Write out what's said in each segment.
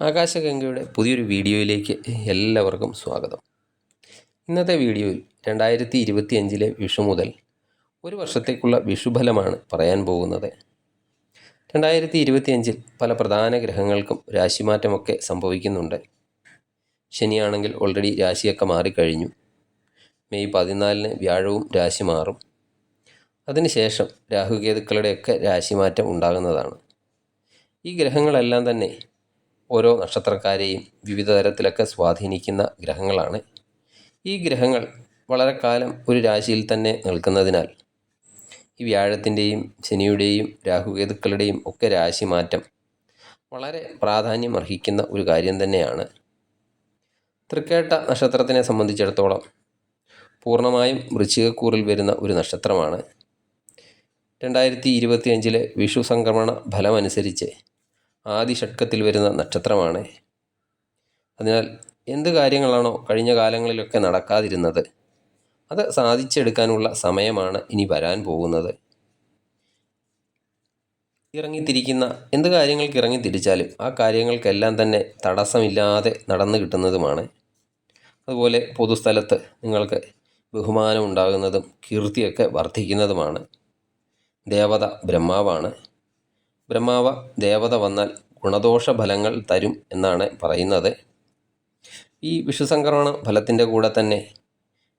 ആകാശഗംഗയുടെ പുതിയൊരു വീഡിയോയിലേക്ക് എല്ലാവർക്കും സ്വാഗതം. ഇന്നത്തെ വീഡിയോയിൽ രണ്ടായിരത്തി ഇരുപത്തി അഞ്ചിലെ വിഷു മുതൽ ഒരു വർഷത്തേക്കുള്ള വിഷുഫലമാണ് പറയാൻ പോകുന്നത്. രണ്ടായിരത്തി ഇരുപത്തി അഞ്ചിൽ പല പ്രധാന ഗ്രഹങ്ങൾക്കും രാശിമാറ്റമൊക്കെ സംഭവിക്കുന്നുണ്ട്. ശനിയാണെങ്കിൽ ഓൾറെഡി രാശിയൊക്കെ മാറിക്കഴിഞ്ഞു. മെയ് പതിനാലിന് വ്യാഴവും രാശി മാറും. അതിനുശേഷം രാഹുകേതുക്കളുടെയൊക്കെ രാശിമാറ്റം ഉണ്ടാകുന്നതാണ്. ഈ ഗ്രഹങ്ങളെല്ലാം തന്നെ ഓരോ നക്ഷത്രക്കാരെയും വിവിധ തരത്തിലൊക്കെ സ്വാധീനിക്കുന്ന ഗ്രഹങ്ങളാണ്. ഈ ഗ്രഹങ്ങൾ വളരെ കാലം ഒരു രാശിയിൽ തന്നെ നിൽക്കുന്നതിനാൽ ഈ വ്യാഴത്തിന്റെയും ശനിയുടെയും രാഹുകേതുക്കളുടെയും ഒക്കെ രാശി മാറ്റം വളരെ പ്രാധാന്യം അർഹിക്കുന്ന ഒരു കാര്യം തന്നെയാണ്. തൃക്കേട്ട നക്ഷത്രത്തിനെ സംബന്ധിച്ചിടത്തോളം പൂർണമായും വൃശ്ചികക്കൂറിൽ വരുന്ന ഒരു നക്ഷത്രമാണ്. രണ്ടായിരത്തി ഇരുപത്തിയഞ്ചിലെ വിഷു സംക്രമണ ഫലമനുസരിച്ച് ആദ്യ ഷഡ്കത്തിൽ വരുന്ന നക്ഷത്രമാണ്. അതിനാൽ എന്ത് കാര്യങ്ങളാണോ കഴിഞ്ഞ കാലങ്ങളിലൊക്കെ നടക്കാതിരുന്നത് അത് സാധിച്ചെടുക്കാനുള്ള സമയമാണ് ഇനി വരാൻ പോകുന്നത്. ഇറങ്ങിത്തിരിക്കുന്ന എന്ത് കാര്യങ്ങൾക്ക് ഇറങ്ങിത്തിരിച്ചാലും ആ കാര്യങ്ങൾക്കെല്ലാം തന്നെ തടസ്സമില്ലാതെ നടന്നു കിട്ടുന്നതുമാണ്. അതുപോലെ പൊതുസ്ഥലത്ത് നിങ്ങൾക്ക് ബഹുമാനം ഉണ്ടാകുന്നതും കീർത്തിയൊക്കെ വർദ്ധിക്കുന്നതുമാണ്. ദേവത ബ്രഹ്മാവാണ്. ബ്രഹ്മാവ ദേവത വന്നാൽ ഗുണദോഷ ഫലങ്ങൾ തരും എന്നാണ് പറയുന്നത്. ഈ വിഷുസംക്രമണ ഫലത്തിന്റെ കൂടെ തന്നെ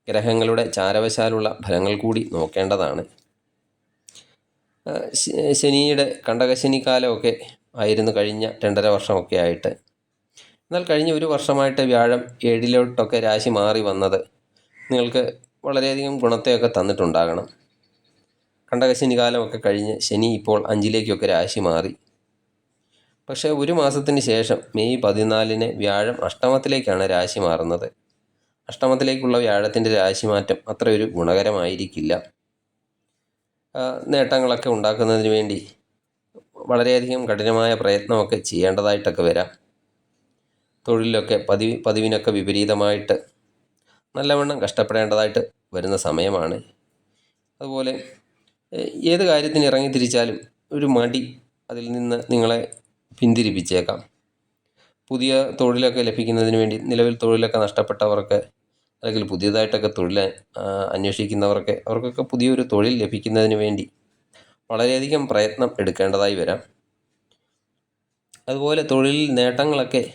ഗ്രഹങ്ങളുടെ ചാരവശാലുള്ള ഫലങ്ങൾ കൂടി നോക്കേണ്ടതാണ്. ശനിയുടെ കണ്ടകശനി കാലമൊക്കെ ആയിരുന്നു കഴിഞ്ഞ രണ്ടര വർഷമൊക്കെ ആയിട്ട്. എന്നാൽ കഴിഞ്ഞ ഒരു വർഷമായിട്ട് വ്യാഴം ഏഴിലോട്ടൊക്കെ രാശി മാറി വന്നത് നിങ്ങൾക്ക് വളരെയധികം ഗുണത്തെയൊക്കെ തന്നിട്ടുണ്ടാകണം. കണ്ടകശനി കാലമൊക്കെ കഴിഞ്ഞ് ശനി ഇപ്പോൾ അഞ്ചിലേക്കൊക്കെ രാശി മാറി. പക്ഷേ ഒരു മാസത്തിന് ശേഷം മെയ് പതിനാലിന് വ്യാഴം അഷ്ടമത്തിലേക്കാണ് രാശി മാറുന്നത്. അഷ്ടമത്തിലേക്കുള്ള വ്യാഴത്തിന്റെ രാശിമാറ്റം ഒരു ഗുണകരമായിരിക്കില്ല. നേട്ടങ്ങളൊക്കെ ഉണ്ടാക്കുന്നതിന് വേണ്ടി വളരെയധികം കഠിനമായ പ്രയത്നമൊക്കെ ചെയ്യേണ്ടതായിട്ടൊക്കെ വരാം. തൊഴിലൊക്കെ പതിവ് പതിവിനൊക്കെ വിപരീതമായിട്ട് നല്ലവണ്ണം കഷ്ടപ്പെടേണ്ടതായിട്ട് വരുന്ന സമയമാണ്. അതുപോലെ ഏത് കാര്യത്തിന് ഇറങ്ങി തിരിച്ചാലും ഒരു മടി അതിൽ നിന്ന് നിങ്ങളെ പിന്തിരിപ്പിച്ചേക്കാം. പുതിയ തൊഴിലൊക്കെ ലഭിക്കുന്നതിന് വേണ്ടി നിലവിൽ തൊഴിലൊക്കെ നഷ്ടപ്പെട്ടവർക്ക് അല്ലെങ്കിൽ പുതിയതായിട്ടൊക്കെ തൊഴിൽ അന്വേഷിക്കുന്നവർക്ക് അവർക്കൊക്കെ പുതിയൊരു തൊഴിൽ ലഭിക്കുന്നതിന് വേണ്ടി വളരെയധികം പ്രയത്നം എടുക്കേണ്ടതായി വരാം. അതുപോലെ തൊഴിൽ നേട്ടങ്ങളൊക്കെ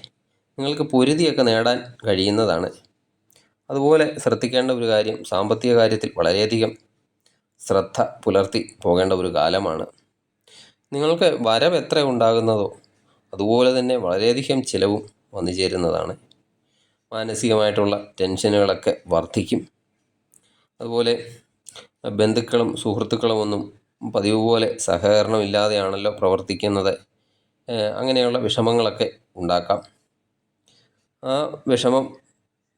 നിങ്ങൾക്ക് പൊരുതിയൊക്കെ നേടാൻ കഴിയുന്നതാണ്. അതുപോലെ ശ്രദ്ധിക്കേണ്ട ഒരു കാര്യം സാമ്പത്തിക കാര്യത്തിൽ വളരെയധികം ശ്രദ്ധ പുലർത്തി പോകേണ്ട ഒരു കാലമാണ്. നിങ്ങൾക്ക് വരവ് എത്ര ഉണ്ടാകുന്നതോ അതുപോലെ തന്നെ വളരെയധികം ചിലവും വന്നു ചേരുന്നതാണ്. മാനസികമായിട്ടുള്ള ടെൻഷനുകളൊക്കെ വർദ്ധിക്കും അതുപോലെ ബന്ധുക്കളും സുഹൃത്തുക്കളും ഒന്നും പതിവ് പോലെ സഹകരണമില്ലാതെയാണല്ലോ പ്രവർത്തിക്കുന്നത്. അങ്ങനെയുള്ള വിഷമങ്ങളൊക്കെ ഉണ്ടാക്കാം. ആ വിഷമം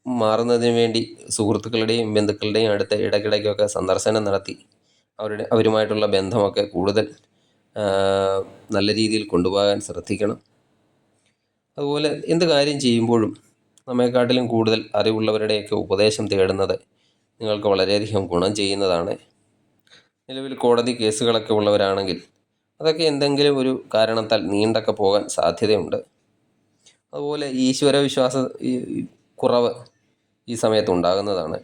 മാറുന്നതിന് വേണ്ടി സുഹൃത്തുക്കളുടെയും ബന്ധുക്കളുടെയും അടുത്ത് ഇടയ്ക്കിടയ്ക്കൊക്കെ സന്ദർശനം നടത്തി അവരുടെ അവരുമായിട്ടുള്ള ബന്ധമൊക്കെ കൂടുതൽ നല്ല രീതിയിൽ കൊണ്ടുപോകാൻ ശ്രദ്ധിക്കണം. അതുപോലെ എന്ത് കാര്യം ചെയ്യുമ്പോഴും നമ്മെക്കാട്ടിലും കൂടുതൽ അറിവുള്ളവരുടെയൊക്കെ ഉപദേശം തേടുന്നത് നിങ്ങൾക്ക് വളരെയധികം ഗുണം ചെയ്യുന്നതാണ്. നിലവിൽ കോടതി കേസുകളൊക്കെ ഉള്ളവരാണെങ്കിൽ അതൊക്കെ എന്തെങ്കിലും ഒരു കാരണത്താൽ നീണ്ടൊക്കെ പോകാൻ സാധ്യതയുണ്ട്. അതുപോലെ ഈശ്വര വിശ്വാസ ഈ ഈ കുറവ് ഈ സമയത്ത് ഉണ്ടാകുന്നതാണ്.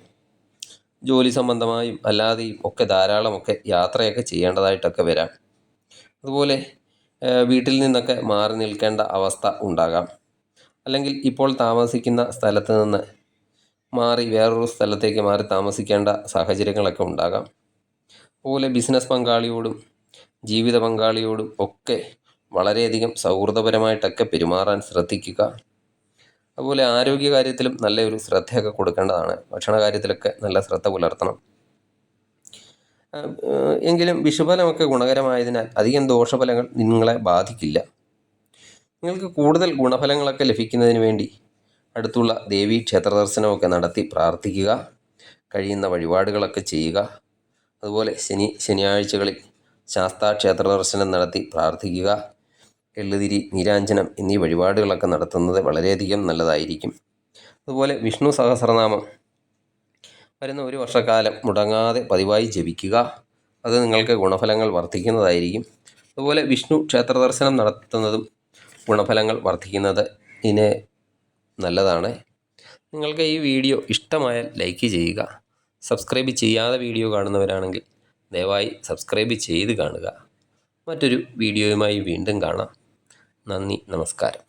ജോലി സംബന്ധമായും അല്ലാതെയും ഒക്കെ ധാരാളമൊക്കെ യാത്രയൊക്കെ ചെയ്യേണ്ടതായിട്ടൊക്കെ വരാം. അതുപോലെ വീട്ടിൽ നിന്നൊക്കെ മാറി നിൽക്കേണ്ട അവസ്ഥ ഉണ്ടാകാം. അല്ലെങ്കിൽ ഇപ്പോൾ താമസിക്കുന്ന സ്ഥലത്ത് നിന്ന് മാറി വേറൊരു സ്ഥലത്തേക്ക് മാറി താമസിക്കേണ്ട സാഹചര്യങ്ങളൊക്കെ ഉണ്ടാകാം. അതുപോലെ ബിസിനസ് പങ്കാളിയോടും ജീവിത പങ്കാളിയോടും ഒക്കെ വളരെയധികം സൗഹൃദപരമായിട്ടൊക്കെ പെരുമാറാൻ ശ്രദ്ധിക്കുക. അതുപോലെ ആരോഗ്യ കാര്യത്തിലും നല്ലൊരു ശ്രദ്ധയൊക്കെ കൊടുക്കേണ്ടതാണ്. ഭക്ഷണ കാര്യത്തിലൊക്കെ നല്ല ശ്രദ്ധ പുലർത്തണം. എങ്കിലും വിഷുഫലമൊക്കെ ഗുണകരമായതിനാൽ അധികം ദോഷഫലങ്ങൾ നിങ്ങളെ ബാധിക്കില്ല. നിങ്ങൾക്ക് കൂടുതൽ ഗുണഫലങ്ങളൊക്കെ ലഭിക്കുന്നതിന് വേണ്ടി അടുത്തുള്ള ദേവീ ക്ഷേത്ര ദർശനമൊക്കെ നടത്തി പ്രാർത്ഥിക്കുക കഴിയുന്ന വഴിപാടുകളൊക്കെ ചെയ്യുക. അതുപോലെ ശനി ശനിയാഴ്ചകളിൽ ശാസ്താ ക്ഷേത്ര ദർശനം നടത്തി പ്രാർത്ഥിക്കുക. എള്ളുതിരി നീരാഞ്ജനം എന്നീ വഴിപാടുകളൊക്കെ നടത്തുന്നത് വളരെയധികം നല്ലതായിരിക്കും. അതുപോലെ വിഷ്ണു സഹസ്രനാമം. വരുന്ന ഒരു വർഷക്കാലം മുടങ്ങാതെ പതിവായി ജപിക്കുക. അത് നിങ്ങൾക്ക് ഗുണഫലങ്ങൾ വർദ്ധിക്കുന്നതായിരിക്കും. അതുപോലെ വിഷ്ണു ക്ഷേത്ര ദർശനം നടത്തുന്നതും ഗുണഫലങ്ങൾ വർദ്ധിക്കുന്നത് ഇതിന് നല്ലതാണ്. നിങ്ങൾക്ക് ഈ വീഡിയോ ഇഷ്ടമായാൽ ലൈക്ക് ചെയ്യുക. സബ്സ്ക്രൈബ് ചെയ്യാതെ വീഡിയോ കാണുന്നവരാണെങ്കിൽ ദയവായി സബ്സ്ക്രൈബ് ചെയ്ത് കാണുക. മറ്റൊരു വീഡിയോയുമായി വീണ്ടും കാണാം. നന്ദി നമസ്കാരം